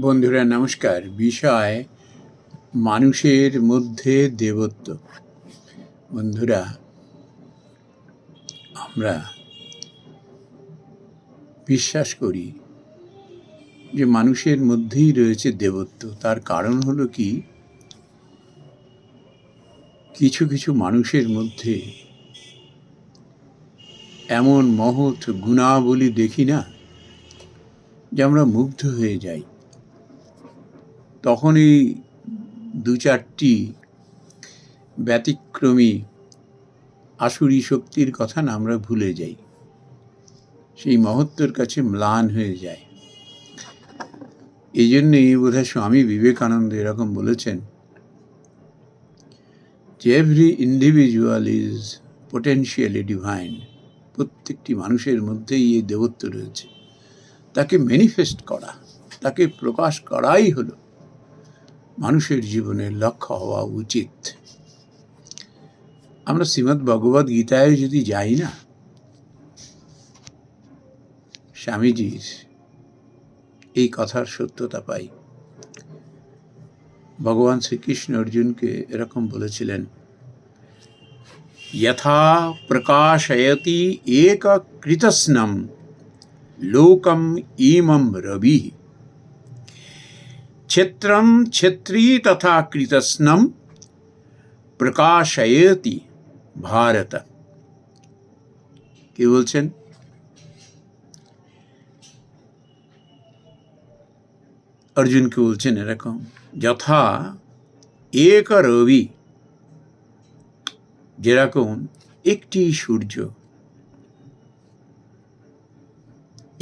বন্ধুরা, নমস্কার। বিষয়, মানুষের মধ্যে দেবত্ব। বন্ধুরা, আমরা বিশ্বাস করি যে মানুষের মধ্যেই রয়েছে দেবত্ব। তার কারণ হলো কি? কিছু কিছু মানুষের মধ্যে এমন মহৎ গুণাবলী দেখি না যে আমরা মুগ্ধ হয়ে যাই। তখনই দু চারটি ব্যতিক্রমী আসুরি শক্তির কথা না আমরা ভুলে যাই। সেই মহত্বর কাছে ম্লান হয়ে যায়। এই জন্যই বোধহয় স্বামী বিবেকানন্দ এরকম বলেছেন, যে every individual is potentially divine. প্রত্যেকটি মানুষের মধ্যেই এই দেবত্ব রয়েছে। তাকে ম্যানিফেস্ট করা, তাকে প্রকাশ করাই হলো। মানুষের জীবনের লক্ষ্য হওয়া উচিত। আমরা শ্রীমদ্ ভগবদ গীতায় যদি যাই না, স্বামীজির এই কথার সত্যতা পাই। ভগবান শ্রীকৃষ্ণ অর্জুনকে এরকম বলেছিলেন যথা প্রকাশয়তি এক কৃতস্নম লোকম ইমম রবি। क्षेत्रम क्षेत्री तथा कृतस्नम প্রকাশয়তি ভারত কি বলছেন অর্জুনকে বলছেন এরকম যথা এক রবি যেরকম একটি সূর্য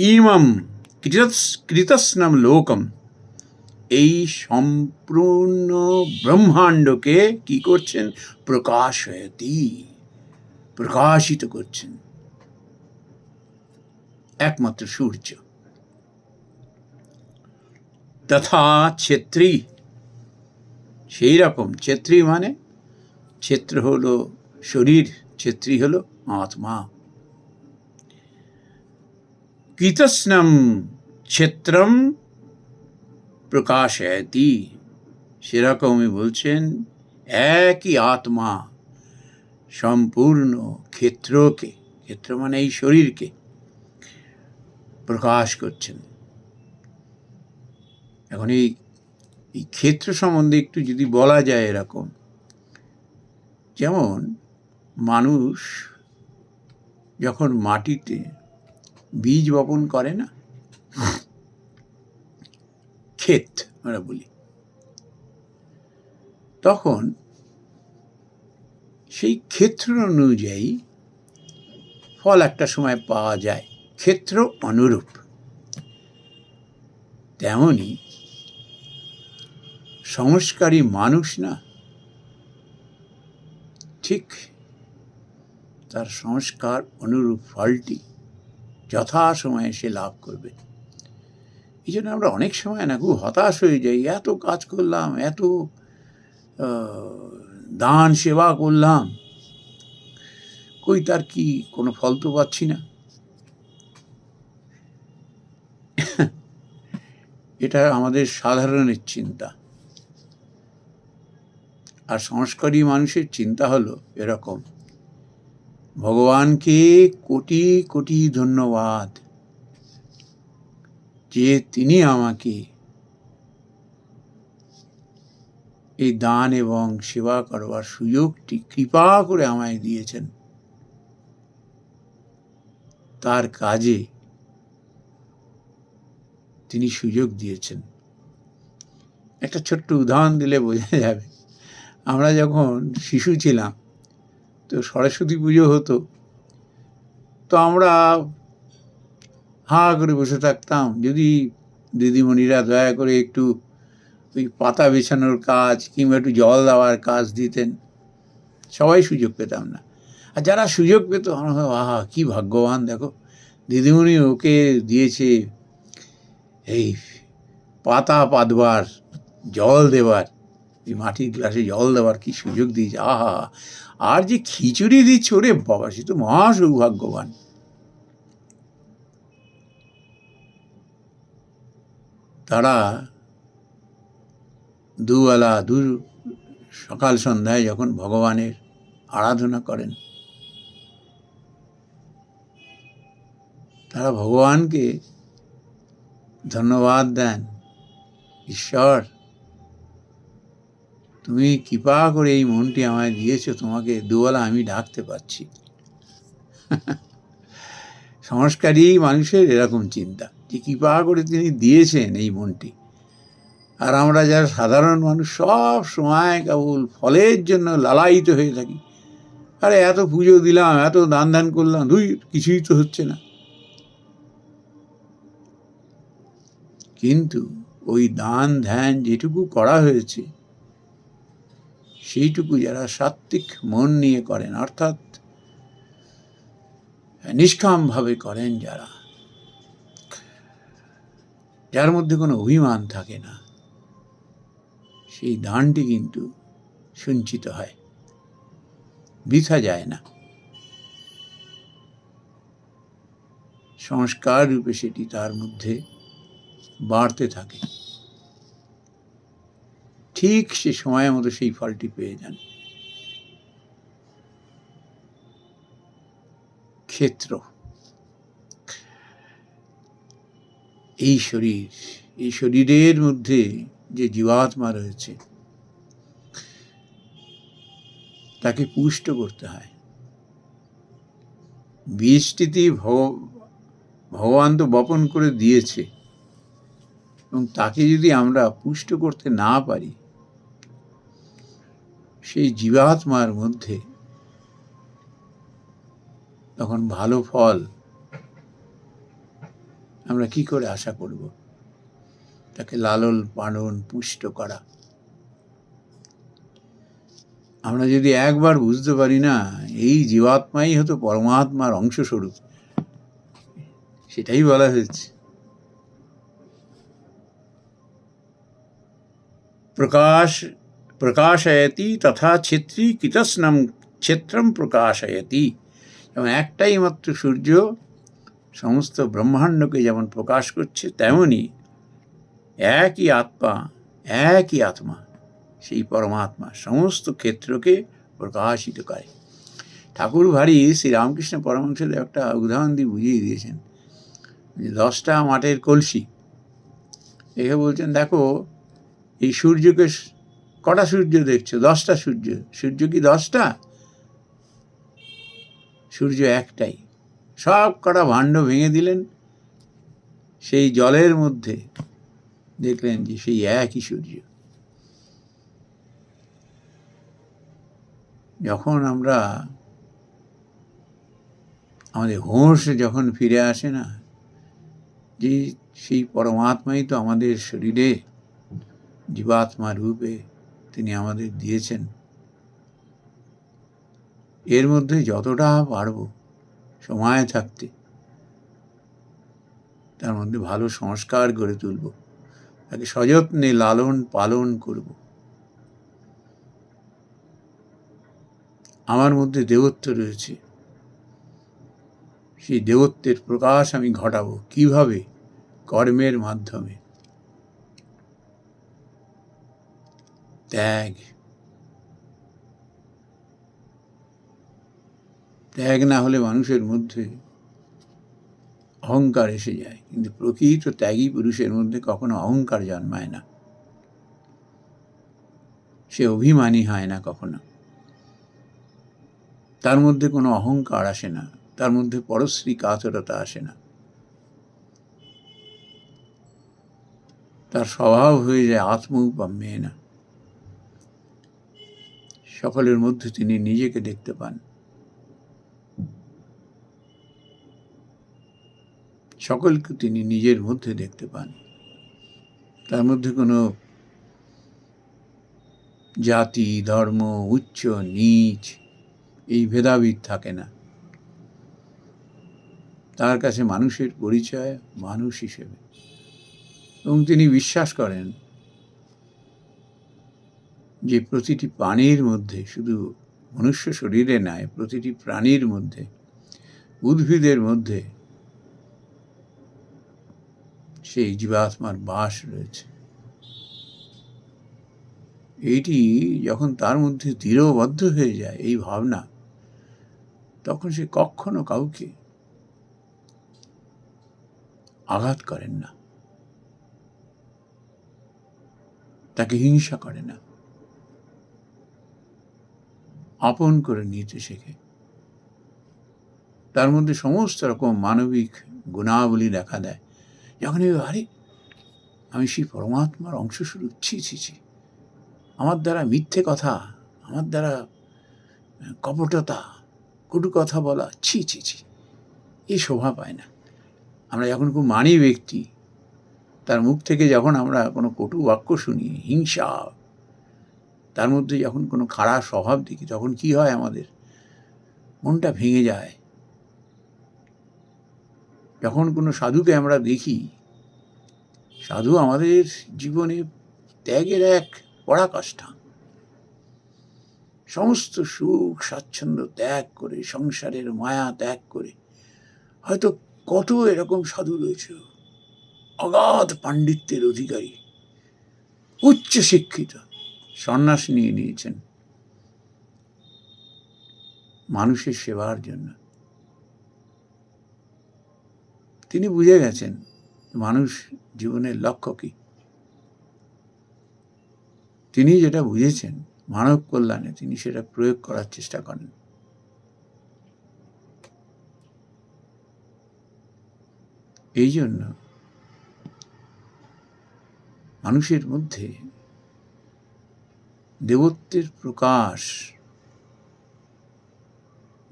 ইমম কৃতস্নম লোকম এই সম্পূর্ণ ব্রহ্মাণ্ডকে কি করছেন? প্রকাশয়তি, প্রকাশিত করছেন। একমাত্র সূর্য। তথা ছেত্রী। সেই রকম। ছেত্রী মানে? ছেত্র হলো শরীর, ছেত্রী হলো আত্মা। কৃতস্নম ক্ষেত্রম প্রকাশয়তি সেরকমই বলছেন, একই আত্মা সম্পূর্ণ ক্ষেত্রকে, ক্ষেত্র মানে এই শরীরকে প্রকাশ করছেন। এখন এই এই ক্ষেত্র সম্বন্ধে একটু যদি বলা যায় এরকম, যেমন মানুষ যখন মাটিতে বীজ বপন করে না ক্ষেত, আমরা বলি। তখন সেই ক্ষেত্র অনুযায়ী ফল একটা সময় পাওয়া যায়, ক্ষেত্র অনুরূপ। তেমনি সংস্কারী মানুষ না, ঠিক তার সংস্কার অনুরূপ ফলটি যথাসময়ে সে লাভ করবে। এই জন্য আমরা অনেক সময় না খুব হতাশ হয়ে যাই। এত কাজ করলাম, এত দান সেবা করলাম। কই তার কি কোনো ফল তো পাচ্ছি না। এটা আমাদের সাধারণের চিন্তা। আর সংস্কারী মানুষের চিন্তা হলো এরকম। ভগবানকে কোটি কোটি ধন্যবাদ। যে তিনি আমাকে এই দান এবং সেবা করবার সুযোগটি কৃপা করে আমায় দিয়েছেন। তার কাজে তিনি সুযোগ দিয়েছেন। একটা ছোট্ট উদাহরণ দিলে বোঝা যাবে। আমরা যখন শিশু ছিলাম, তো সরস্বতী পুজো হতো, তো আমরা হা করে বসে থাকতাম। যদি দিদিমণিরা দয়া করে একটু ওই পাতা বেছানোর কাজ কিংবা একটু জল দেওয়ার কাজ দিতেন, সবাই সুযোগ পেতাম না। আর যারা সুযোগ পেত, আমরা আহা, কী ভাগ্যবান, দেখো। দিদিমণি ওকে দিয়েছে এই পাতা পাতবার, জল দেবার, এই মাটির গ্লাসে জল দেওয়ার কি সুযোগ দিয়েছে। আহা, আর যে খিচুড়ি দিচ্ছে, ওরে বাবা, সে তো মহা সৌভাগ্যবান। তারা দুবেলা, দু সকাল সন্ধ্যায় যখন ভগবানের আরাধনা করেন, তারা ভগবানকে ধন্যবাদ দেন, ঈশ্বর, তুমি কৃপা করে এই মনটি আমায় দিয়েছ, তোমাকে দুবেলা আমি ডাকতে পারছি। সংস্কারী মানুষের এরকম চিন্তা। যে কৃপা করে তিনি দিয়েছেন এই মনটি আর আমরা যারা সাধারণ মানুষ, সব সময় কেবল ফলের জন্য লালায়িত হয়ে থাকি। আরে, এত পুজো দিলাম, এত দান দান করলাম দুই কিছুই তো হচ্ছে না। কিন্তু ওই দান ধ্যান যেটুকু করা হয়েছে, সেইটুকু যারা সাত্ত্বিক মন নিয়ে করেন, অর্থাৎ নিষ্কামভাবে করেন যারা যার মধ্যে কোনো অভিমান থাকে না, সেই দানটি কিন্তু সঞ্চিত হয়, বৃথা যায় না। সংস্কার রূপে সেটি তার মধ্যে বাড়তে থাকে। ঠিক সে সময় মতো সেই ফলটি পেয়ে যান। ক্ষেত্র। এই শরীর, এই শরীরের মধ্যে যে জীবাত্মা রয়েছে, তাকে পুষ্ট করতে হয়। বীজটিতে ভগবান তো বপন করে দিয়েছে। এবং তাকে যদি আমরা পুষ্ট করতে না পারি, সেই জীবাত্মার মধ্যে তখন ভালো ফল আমরা কি করে আশা করব? তাকে লালন পালন পুষ্ট করা। আমরা যদি একবার বুঝতে পারি না, এই জীবাত্মাই হতো পরমাত্মার অংশস্বরূপ। সেটাই বলা হয়েছে। প্রকাশ, প্রকাশয়তি তথা ছিত্রী কীতস্নম ক্ষেত্রম প্রকাশয়তি। এবং একটাই মাত্র সূর্য সমস্ত ব্রহ্মাণ্ডকে যেমন প্রকাশ করছে, তেমনি একই আত্মা একই আত্মা, সেই পরমাত্মা সমস্ত ক্ষেত্রকে প্রকাশিত করে। ঠাকুর ভারী শ্রীরামকৃষ্ণ পরমহংসদেব একটা উদাহরণ দিয়ে বুঝিয়ে দিয়েছেন। যে দশটা মাটির কলসি দেখে বলছেন, দেখো, এই সূর্যকে কটা সূর্য দেখছ? দশটা সূর্য। সূর্য কি দশটা? সূর্য একটাই। সব কটা ভাণ্ড ভেঙে দিলেন। সেই জলের মধ্যে দেখলেন যে সেই একই সূর্য। যখন আমরা আমাদের হোঁশ যখন ফিরে আসে না, যে সেই পরমাত্মাই তো আমাদের শরীরে জীবাত্মা রূপে তিনি আমাদের দিয়েছেন, এর মধ্যে যতটা পারব সময় থাকতে তার মধ্যে ভালো সংস্কার গড়ে তুলব। তাকে সযত্নে লালন পালন করব। আমার মধ্যে দেবত্ব রয়েছে। সেই দেবত্বের প্রকাশ আমি ঘটাবো কীভাবে? কর্মের মাধ্যমে। ত্যাগ। ত্যাগ না হলে মানুষের মধ্যে অহংকার এসে যায়। কিন্তু প্রকৃত ত্যাগী পুরুষের মধ্যে কখনো অহংকার জন্মায় না। সে অভিমানী হয় না কখনো। তার মধ্যে কোনো অহংকার আসে না। তার মধ্যে পরশ্রী কাতরতা আসে না। তার স্বভাব হয়ে যায় আত্মউপাম্যে না। সকলের মধ্যে তিনি নিজেকে দেখতে পান। সকলকে তিনি নিজের মধ্যে দেখতে পান। তার মধ্যে কোনো জাতি, ধর্ম, উচ্চ, নিচ এই ভেদাভেদ থাকে না। তার কাছে মানুষের পরিচয় মানুষ হিসেবে। এবং তিনি বিশ্বাস করেন যে প্রতিটি প্রাণীর মধ্যে, শুধু মনুষ্য শরীরে নয়, প্রতিটি প্রাণীর মধ্যে, উদ্ভিদের মধ্যে সেই জীবাত্মার বাস রয়েছে। এইটি যখন তার মধ্যে দৃঢ়বদ্ধ হয়ে যায়, এই ভাবনা, তখন সে কখনো কাউকে আঘাত করেন না। তাকে হিংসা করে না। আপন করে নিতে শেখে। তার মধ্যে সমস্ত রকম মানবিক গুণাবলী দেখা দেয়। যখন এই আরে আমি সেই পরমাত্মার অংশস্বরূপ ছি ছি ছি। আমার দ্বারা মিথ্যে কথা, আমার দ্বারা কপটতা, কটু কথা বলা, ছি ছি ছি। এই শোভা পায় না। আমরা যখন খুব মানি ব্যক্তি, তার মুখ থেকে যখন আমরা কোনো কটু বাক্য শুনি, হিংসা, তার মধ্যে যখন কোনো খারাপ স্বভাব দেখি, তখন কি হয় আমাদের? মনটা ভেঙে যায়। যখন কোনো সাধুকে আমরা দেখি, সাধু আমাদের জীবনে ত্যাগের এক পরাকাষ্ঠা। সমস্ত সুখ, স্বাচ্ছন্দ্য ত্যাগ করে, সংসারের মায়া ত্যাগ করে, হয়তো কত এরকম সাধু রয়েছে। অগাধ পাণ্ডিত্যের অধিকারী, উচ্চ শিক্ষিত, সন্ন্যাস নিয়ে নিয়েছেন। মানুষের সেবার জন্য। তিনি বুঝে গেছেন মানুষ জীবনের লক্ষ্য কি। তিনি যেটা বুঝেছেন, মানব কল্যাণে তিনি সেটা প্রয়োগ করার চেষ্টা করেন। এই জন্য মানুষের মধ্যে দেবত্বের প্রকাশ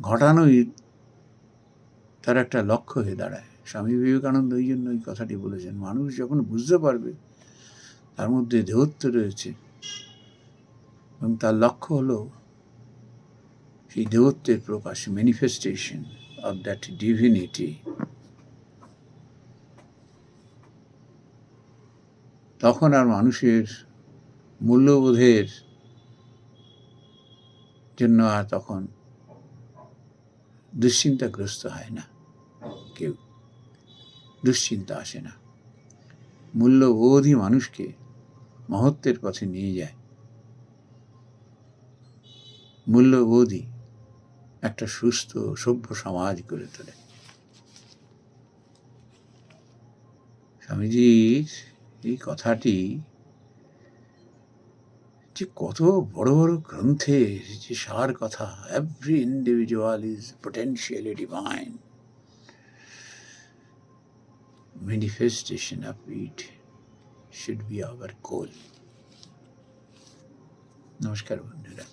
ঘটানোই তার একটা লক্ষ্য হয়ে দাঁড়ায়। স্বামী বিবেকানন্দ ওই জন্য ওই কথাটি বলেছেন, মানুষ যখন বুঝতে পারবে তার মধ্যে দেহত্ব রয়েছে এবং তার লক্ষ্য হলো সেই দেহত্বের প্রকাশ ম্যানিফেস্টেশন অফ দ্যাট ডিভিনিটি তখন আর মানুষের মূল্যবোধের জন্য আর তখন দুশ্চিন্তাগ্রস্ত হয় না কেউ। দুশ্চিন্তা আসে না। মূল্যবোধই মানুষকে মহত্বের পথে নিয়ে যায়। মূল্যবোধই একটা সুস্থ, সভ্য সমাজ গড়ে তোলে। স্বামীজির এই কথাটি যে কত বড় বড় গ্রন্থের যে সার কথা every individual is potentially divine manifestation of it should be our goal নমস্কার বন্ধুরা